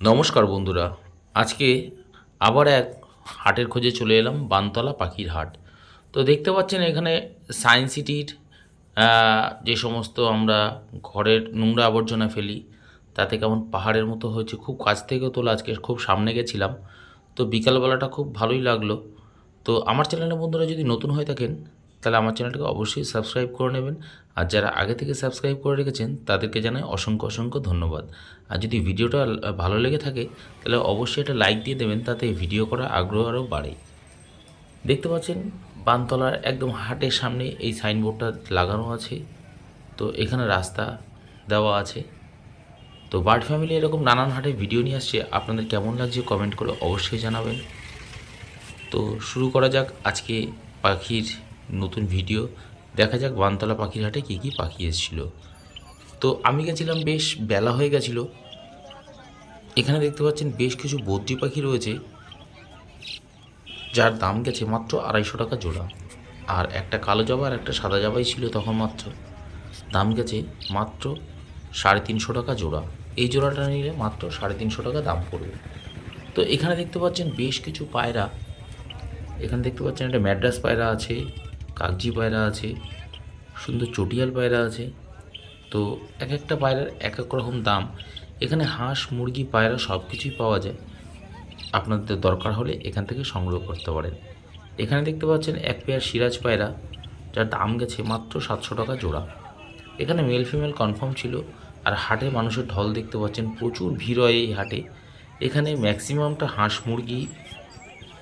নমস্কার বন্ধুরা। আজকে আবার এক হাটের খোঁজে চলে এলাম, বানতলা পাখির হাট। তো দেখতে পাচ্ছেন এখানে সায়েন্স সিটির যে সমস্ত আমরা ঘরের নোংরা আবর্জনা ফেলি, তাতে কেমন পাহাড়ের মতো হয়েছে। খুব কাছ থেকে তোলা আজকে খুব সামনে গেছিলাম। তো বিকালবেলাটা খুব ভালোই লাগল। তো আমার চ্যানেলের বন্ধুরা যদি নতুন হয়ে থাকেন তাহলে আমার চ্যানেলটাকে অবশ্যই সাবস্ক্রাইব করে নেবেন। আর যারা আগে থেকে সাবস্ক্রাইব করে রেখেছেন, তাদেরকে জানাই অসংখ্য অসংখ্য ধন্যবাদ। আর যদি ভিডিওটা ভালো লেগে থাকে, তাহলে অবশ্যই একটা লাইক দিয়ে দেবেন, তাতে ভিডিও করার আগ্রহ আরও বাড়ে। দেখতে পাচ্ছেন, বানতলার একদম হাটের সামনে এই সাইনবোর্ডটা লাগানো আছে। তো এখানে রাস্তা দেওয়া আছে। তো বার্ড ফ্যামিলি এরকম নানান হাটে ভিডিও নিয়ে আসছে, আপনাদের কেমন লাগছে কমেন্ট করে অবশ্যই জানাবেন। তো শুরু করা যাক আজকে পাখির নতুন ভিডিও। দেখা যাক বানতলা পাখির হাটে কী কী পাখি এসেছিল। তো আমি গেছিলাম বেশ, বেলা হয়ে গেছিল। এখানে দেখতে পাচ্ছেন বেশ কিছু বদ্রি পাখি রয়েছে, যার দাম গেছে মাত্র আড়াইশো টাকা জোড়া। আর একটা কালো জবা আর একটা সাদা জবাই ছিল তখন মাত্র। দাম গেছে মাত্র সাড়ে তিনশো টাকা জোড়া। এই জোড়াটা নিলে মাত্র সাড়ে তিনশো টাকা দাম পড়বে। তো এখানে দেখতে পাচ্ছেন বেশ কিছু পায়রা। এখানে দেখতে পাচ্ছেন একটা ম্যাড্রাস পায়রা আছে কাগজি পায়রা আছে, সুন্দর চটিয়াল পায়রা আছে। তো এক একটা পায়রার এক এক রকম দাম। এখানে হাঁস, মুরগি, পায়রা সব কিছুই পাওয়া যায়। আপনাদের দরকার হলে এখান থেকে সংগ্রহ করতে পারেন। এখানে দেখতে পাচ্ছেন এক পেয়ার সিরাজ পায়রা, যার দাম গেছে মাত্র সাতশো টাকা জোড়া। এখানে মেল ফিমেল কনফার্ম ছিল, আর হাটে মানুষের ঢল দেখতে পাচ্ছেন, প্রচুর ভিড় হয় এই হাটে। এখানে ম্যাক্সিমামটা হাঁস, মুরগি,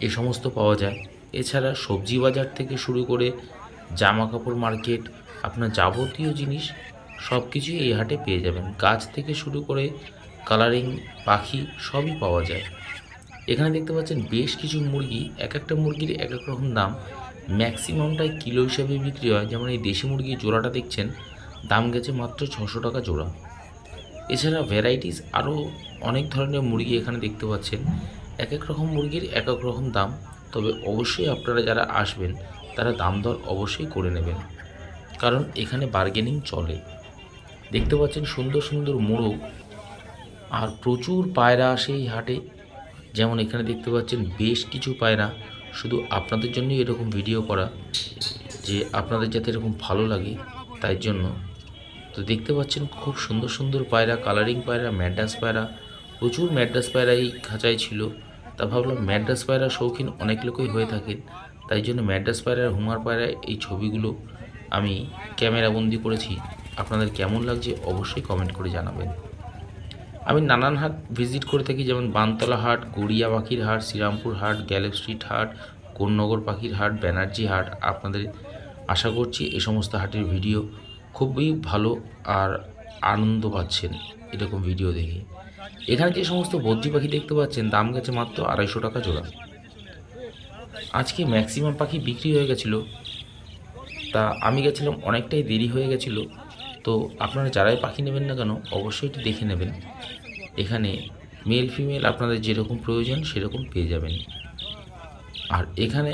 এ সমস্ত পাওয়া যায়। এছাড়া সবজি বাজার থেকে শুরু করে জামা কাপড় মার্কেট, আপনার যাবতীয় জিনিস সব কিছুই এই হাটে পেয়ে যাবেন। গাছ থেকে শুরু করে কালারিং পাখি সবই পাওয়া যায়। এখানে দেখতে পাচ্ছেন বেশ কিছু মুরগি এক একটা মুরগির এক এক রকম দাম। ম্যাক্সিমামটাই কিলো হিসাবে বিক্রি হয়। যেমন এই দেশি মুরগির জোড়াটা দেখছেন, দাম গেছে মাত্র ছশো টাকা জোড়া। এছাড়া ভ্যারাইটিস আরও অনেক ধরনের মুরগি এখানে দেখতে পাচ্ছেন। এক এক রকম মুরগির এক এক রকম দাম। তবে অবশ্যই আপনারা যারা আসবেন, তারা দাম দর অবশ্যই করে নেবেন। কারণ এখানে বার্গেনিং চলে। দেখতে পাচ্ছেন সুন্দর সুন্দর মোরগ আর প্রচুর পায়রা আসে এই হাটে। যেমন এখানে দেখতে পাচ্ছেন বেশ কিছু পায়রা। শুধু আপনাদের জন্যই এরকম ভিডিও করা, যে আপনাদের যাতে এরকম ভালো লাগে, তাই জন্য। তো দেখতে পাচ্ছেন খুব সুন্দর সুন্দর পায়রা কালারিং পায়রা ম্যাড্রাস পায়রা, প্রচুর ম্যাড্রাস পায়রা এই খাঁচায় ছিল। তা ভাবলাম ম্যাড্রাস পায়রা শৌখিন অনেক লোকই হয়ে থাকেন, তাই জন্য ম্যাড্রাস পায়রা হুমার পায়রা এই ছবিগুলো আমি ক্যামেরাবন্দি করেছি। আপনাদের কেমন লাগছে অবশ্যই কমেন্ট করে জানাবেন। আমি নানান হাট ভিজিট করে থাকি, যেমন বানতলা হাট, গড়িয়া পাখির হাট, শ্রীরামপুর হাট, গ্যালেপ স্ট্রিট হাট, কোন্নগর পাখির হাট, ব্যানার্জি হাট, আপনাদের আশা করছি এই সমস্ত হাটের ভিডিও খুবই ভালো আর আনন্দ পাচ্ছেন এরকম ভিডিও দেখে। এখানে যে সমস্ত বদ্রি পাখি দেখতে পাচ্ছেন, দাম গেছে মাত্র আড়াইশো টাকা জোড়া। আজকে ম্যাক্সিমাম পাখি বিক্রি হয়ে গেছিল। তা আমি গেছিলাম, অনেকটাই দেরি হয়ে গেছিল। তো আপনারা যারাই পাখি নেবেন না কেন, অবশ্যই এটি দেখে নেবেন। এখানে মেল ফিমেল আপনাদের যেরকম প্রয়োজন, সেরকম পেয়ে যাবেন। আর এখানে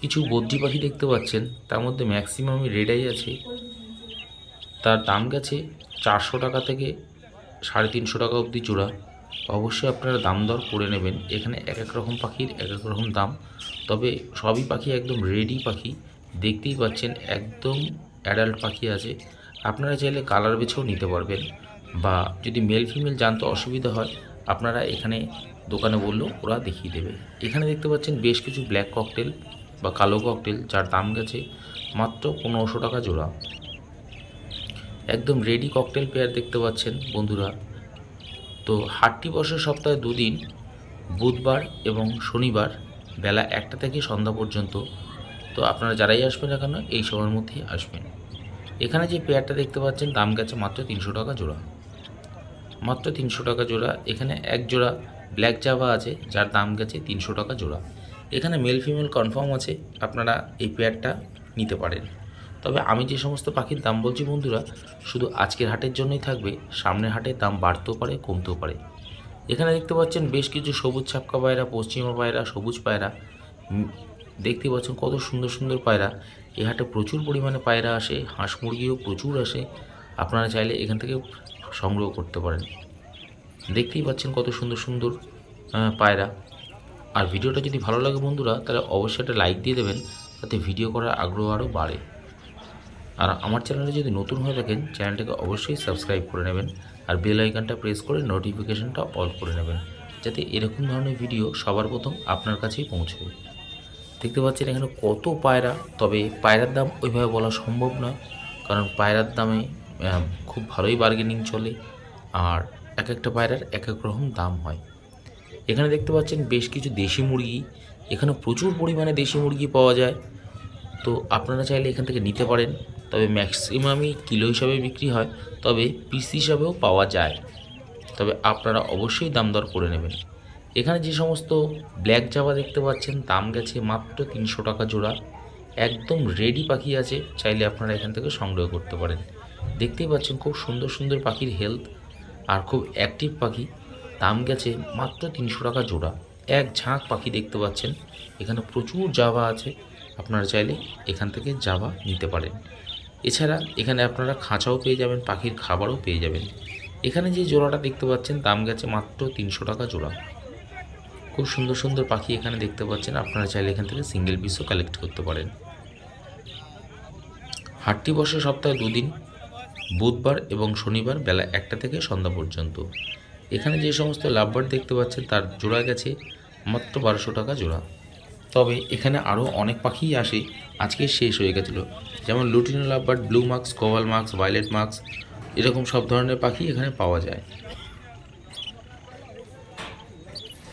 কিছু বদ্রি পাখি দেখতে পাচ্ছেন, তার মধ্যে ম্যাক্সিমামই রেডাই আছে। তার দাম গেছে চারশো টাকা থেকে সাড়ে তিনশো টাকা অবধি জোড়া। অবশ্যই আপনারা দাম দর করে নেবেন। এখানে এক এক রকম পাখির এক এক রকম দাম। তবে সবই পাখি একদম রেডি পাখি। দেখতেই পাচ্ছেন একদম অ্যাডাল্ট পাখি আছে। আপনারা চাইলে কালার বেছেও নিতে পারবেন। বা যদি মেল ফিমেল জানতে অসুবিধা হয়, আপনারা এখানে দোকানে বললেও ওরা দেখিয়ে দেবে। এখানে দেখতে পাচ্ছেন বেশ কিছু ব্ল্যাক ককটেল বা কালো ককটেল যার দাম গেছে মাত্র পনেরোশো টাকা জোড়া। একদম রেডি ককটেল পেয়ার দেখতে পাচ্ছেন বন্ধুরা। তো হাটটি বসে সপ্তাহে দুদিন, বুধবার এবং শনিবার বেলা একটা থেকে সন্ধ্যা পর্যন্ত। তো আপনারা যারাই আসবেন না কেন, এই সময়ের মধ্যেই আসবেন। এখানে যে পেয়ারটা দেখতে পাচ্ছেন, দাম গেছে মাত্র তিনশো টাকা জোড়া। মাত্র তিনশো টাকা জোড়া। এখানে এক জোড়া ব্ল্যাক জাভা আছে, যার দাম গেছে তিনশো টাকা জোড়া। এখানে মেল ফিমেল কনফার্ম আছে, আপনারা এই পেয়ারটা নিতে পারেন। তবে আমি যে সমস্ত পাখির দাম বলছি বন্ধুরা, শুধু আজকের হাটের জন্যই থাকবে, সামনের হাটের দাম বাড়তেও পারে, কমতেও পারে। এখানে দেখতে পাচ্ছেন বেশ কিছু সবুজ ছাপকা পায়রা, পশ্চিমা পায়রা, সবুজ পায়রা। দেখতে পাচ্ছেন কত সুন্দর সুন্দর পায়রা। এ হাটে প্রচুর পরিমাণে পায়রা আসে, হাঁস মুরগিও প্রচুর আসে। আপনারা চাইলে এখান থেকে সংগ্রহ করতে পারেন। দেখতেই পাচ্ছেন কত সুন্দর সুন্দর পায়রা। আর ভিডিওটা যদি ভালো লাগে বন্ধুরা, তাহলে অবশ্যই একটা লাইক দিয়ে দেবেন, তাতে ভিডিও করার আগ্রহ আরও বাড়ে। আর আমার চ্যানেলে যদি নতুন হয়ে থাকেন, চ্যানেলটাকে অবশ্যই সাবস্ক্রাইব করে নেবেন আর বেল আইকনটা প্রেস করে নোটিফিকেশনটা অল করে নেবেন, যাতে এরকম ধরনের ভিডিও সবার প্রথম আপনার কাছেই পৌঁছবে। দেখতে পাচ্ছেন এখানে কত পায়রা, তবে পায়রার দাম ওইভাবে বলা সম্ভব নয়, কারণ পায়রার দামে খুব ভালোই বার্গেনিং চলে, আর এক একটা পায়রার এক এক রকম দাম হয়। এখানে দেখতে পাচ্ছেন বেশ কিছু দেশি মুরগি, এখানে প্রচুর পরিমাণে দেশি মুরগি পাওয়া যায়, তো আপনারা চাইলে এখান থেকে নিতে পারেন। তবে ম্যাক্সিমামই কিলো হিসাবে বিক্রি হয়, তবে পিস হিসাবেও পাওয়া যায়। তবে আপনারা অবশ্যই দাম দর করে নেবেন। এখানে যে সমস্ত ব্ল্যাক জাবা দেখতে পাচ্ছেন, দাম গেছে মাত্র তিনশো টাকা জোড়া। একদম রেডি পাখি আছে, চাইলে আপনারা এখান থেকে সংগ্রহ করতে পারেন। দেখতেই পাচ্ছেন খুব সুন্দর সুন্দর পাখির হেলথ আর খুব অ্যাক্টিভ পাখি। দাম গেছে মাত্র তিনশো টাকা জোড়া। এক ঝাঁক পাখি দেখতে পাচ্ছেন। এখানে প্রচুর জাভা আছে, আপনারা চাইলে এখান থেকে জাভা নিতে পারেন। এছাড়া এখানে আপনারা খাঁচাও পেয়ে যাবেন, পাখির খাবারও পেয়ে যাবেন। এখানে যে জোড়াটা দেখতে পাচ্ছেন, দাম গেছে মাত্র তিনশো টাকা জোড়া। খুব সুন্দর সুন্দর পাখি এখানে দেখতে পাচ্ছেন, আপনারা চাইলে এখান থেকে সিঙ্গেল পিসও কালেক্ট করতে পারেন। হাটটি বসে সপ্তাহে দুদিন, বুধবার এবং শনিবার বেলা একটা থেকে সন্ধ্যা পর্যন্ত। এখানে যে সমস্ত লাভবার দেখতে পাচ্ছেন, তার জোড়া গেছে মাত্র বারোশো টাকা জোড়া। তবে এখানে আরও অনেক পাখিই আসে আজকে শেষ হয়ে গেছিল। যেমন lutino lovebird, blue mask cobalt mask violet mask এরকম সব ধরনের পাখি এখানে পাওয়া যায়।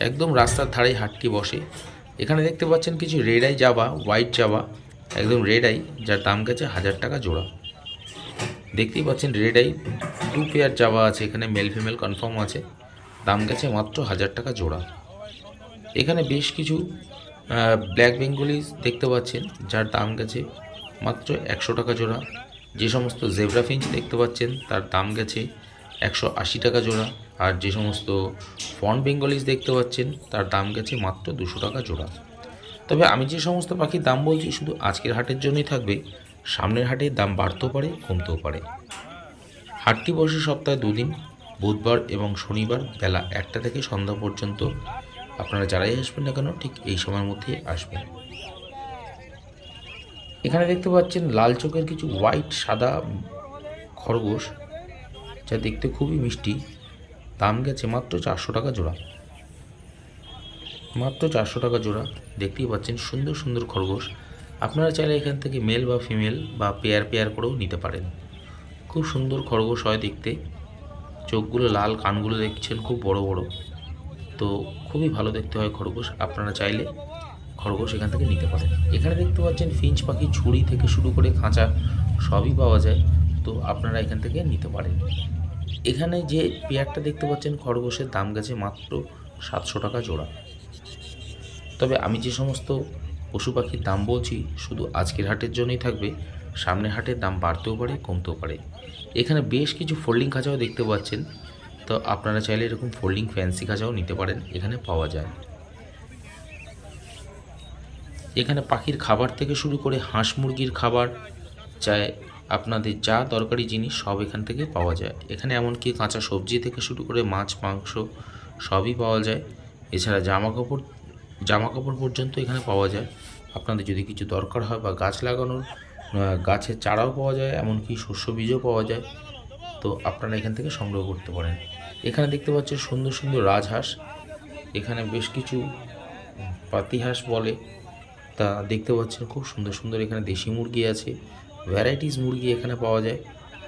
একদম রাস্তার ধারেই হাটটি বসে। এখানে দেখতে পাচ্ছেন কিছু red eye java, white java, একদম রেড আই, যার দাম গেছে হাজার টাকা জোড়া। দেখতেই পাচ্ছেন red eye, two pair java আছে এখানে, মেল ফিমেল কনফার্ম আছে। দাম গেছে মাত্র হাজার টাকা জোড়া। এখানে বেশ কিছু ব্ল্যাক বেঙ্গলিজ দেখতে পাচ্ছেন, যার দাম গেছে মাত্র একশো টাকা জোড়া। যে সমস্ত জেব্রা ফিঞ্চ দেখতে পাচ্ছেন, তার দাম গেছে একশো আশি টাকা জোড়া। আর যে সমস্ত ফন বেঙ্গলিজ দেখতে পাচ্ছেন, তার দাম গেছে মাত্র দুশো টাকা জোড়া। তবে আমি যে সমস্ত পাখির দাম বলছি, শুধু আজকের হাটের জন্যই থাকবে। সামনের হাটে দাম বাড়তেও পারে, কমতেও পারে। হাটটি বসে সপ্তাহে দুদিন, বুধবার এবং শনিবার বেলা একটা থেকে সন্ধ্যা পর্যন্ত আপনারা যারাই আসবেন না কেন, ঠিক এই সময়ের মধ্যে আসবেন। এখানে দেখতে পাচ্ছেন লাল চোখের কিছু হোয়াইট সাদা খরগোশ, যা দেখতে খুবই মিষ্টি। দাম গেছে মাত্র চারশো টাকা জোড়া। মাত্র চারশো টাকা জোড়া। দেখতেই পাচ্ছেন সুন্দর সুন্দর খরগোশ। আপনারা চাইলে এখান থেকে মেল বা ফিমেল বা পেয়ার পেয়ার করেও নিতে পারেন। খুব সুন্দর খরগোশ হয় দেখতে। চোখগুলো লাল, কানগুলো দেখছেন খুব বড় বড়। তো খুবই ভালো দেখতে হয় খরগোশ। আপনারা চাইলে খরগোশ এখান থেকে নিতে পারেন। এখানে দেখতে পাচ্ছেন ফিঞ্চ পাখি, ছুরি থেকে শুরু করে খাঁচা সবই পাওয়া যায়। তো আপনারা এখান থেকে নিতে পারেন। এখানে যে পেয়ারটা দেখতে পাচ্ছেন, খরগোশের দাম গেছে মাত্র সাতশো টাকা জোড়া। তবে আমি যে সমস্ত পশু পাখির দাম বলছি, শুধু আজকের হাটের জন্যই থাকবে। সামনের হাটের দাম বাড়তেও পারে, কমতেও পারে। এখানে বেশ কিছু ফোল্ডিং খাঁচাও দেখতে পাচ্ছেন। তো আপনারা চাইলে এরকম ফোল্ডিং ফ্যান্সি খাঁচাও নিতে পারেন, এখানে পাওয়া যায়। এখানে পাখির খাবার থেকে শুরু করে হাঁস মুরগির খাবার, চাই আপনাদের যা দরকারি জিনিস সব এখান থেকে পাওয়া যায়। এখানে এমনকি কাঁচা সবজি থেকে শুরু করে মাছ, মাংস সবই পাওয়া যায়। এছাড়া জামা কাপড় জামা কাপড় পর্যন্ত এখানে পাওয়া যায়। আপনাদের যদি কিছু দরকার হয় বা গাছ লাগানোর গাছের চারাও পাওয়া যায়, এমনকি শস্য বীজও পাওয়া যায়। তো আপনারা এখান থেকে সংগ্রহ করতে পারেন। এখানে দেখতে পাচ্ছেন সুন্দর সুন্দর রাজহাঁস। এখানে বেশ কিছু পাতিহাঁস বলে। তা দেখতে পাচ্ছেন খুব সুন্দর সুন্দর এখানে দেশি মুরগি আছে। ভ্যারাইটিস মুরগি এখানে পাওয়া যায়।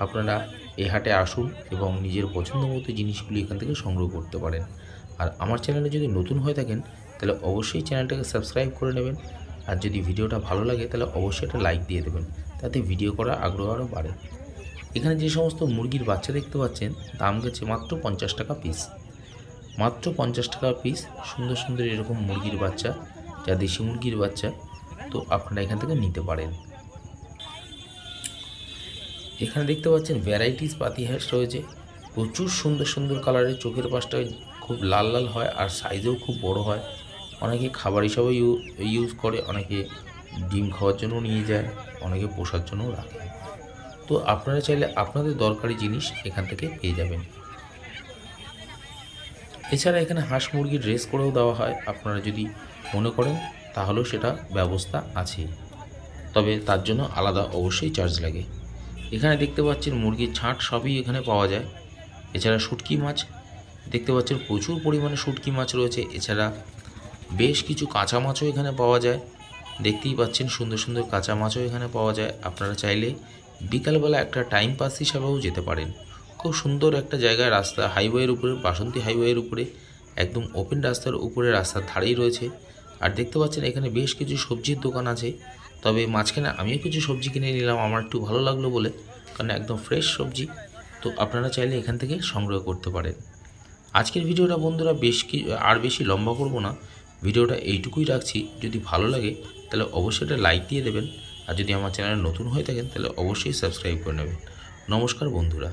আপনারা এই হাটে আসুন এবং নিজের পছন্দ মতো জিনিসগুলি এখান থেকে সংগ্রহ করতে পারেন। আর আমার চ্যানেলে যদি নতুন হয়ে থাকেন, তাহলে অবশ্যই চ্যানেলটাকে সাবস্ক্রাইব করে নেবেন। আর যদি ভিডিওটা ভালো লাগে, তাহলে অবশ্যই একটা লাইক দিয়ে দেবেন। তাতে ভিডিও করার আগ্রহ আরও বাড়ে। এখানে যে সমস্ত মুরগির বাচ্চা দেখতে পাচ্ছেন, দাম গেছে মাত্র পঞ্চাশ টাকা পিস মাত্র পঞ্চাশ টাকা পিস সুন্দর সুন্দর এরকম মুরগির বাচ্চা, যা দেশি মুরগির বাচ্চা, তো আপনারা এখান থেকে নিতে পারেন। এখানে দেখতে পাচ্ছেন ভ্যারাইটিস পাতি হাঁস রয়েছে। প্রচুর সুন্দর সুন্দর কালারের চোখের পাশটা খুব লাল লাল হয় আর সাইজেও খুব বড় হয়। অনেকে খাবার হিসাবেও ইউ- ইউজ করে, অনেকে ডিম খাওয়ার জন্য নিয়ে যায়, অনেকে পোষার জন্যও রাখে। তো আপনারা চাইলে আপনাদের দরকারি জিনিস এখান থেকে পেয়ে যাবেন। এছাড়া এখানে হাঁস মুরগির ড্রেস করেও দেওয়া হয়। আপনারা যদি মনে করেন, তাহলেও সেটা ব্যবস্থা আছে। তবে তার জন্য আলাদা অবশ্যই চার্জ লাগে। এখানে দেখতে পাচ্ছেন মুরগির ছাঁট সবই এখানে পাওয়া যায়। এছাড়া শুটকি মাছ, দেখতে পাচ্ছেন প্রচুর পরিমাণে শুটকি মাছ রয়েছে। এছাড়া বেশ কিছু কাঁচা মাছও এখানে পাওয়া যায়। দেখতেই পাচ্ছেন সুন্দর সুন্দর কাঁচা মাছও এখানে পাওয়া যায়। আপনারা চাইলে বিকালবেলা একটা টাইম পাস হিসাবেও যেতে পারেন। খুব সুন্দর একটা জায়গায় রাস্তা হাইওয়ের উপরে, বাসন্তী হাইওয়ের উপরে, একদম ওপেন রাস্তার উপরে রাস্তার ধারেই রয়েছে। আর দেখতে পাচ্ছেন এখানে বেশ কিছু সবজির দোকান আছে। তবে মাঝখানে আমিও কিছু সবজি কিনে নিলাম, আমার একটু ভালো লাগল বলে। কারণ একদম ফ্রেশ সবজি। তো আপনারা চাইলে এখান থেকে সংগ্রহ করতে পারেন। আজকের ভিডিওটা বন্ধুরা বেশ কি, আর বেশি লম্বা করব না। ভিডিওটা এইটুকুই রাখছি। যদি ভালো লাগে, তাহলে অবশ্যই একটা লাইক দিয়ে দেবেন। আর যদি আমার চ্যানেল নতুন হয়ে থাকেন তাহলে অবশ্যই সাবস্ক্রাইব করে নেবেন। নমস্কার বন্ধুরা।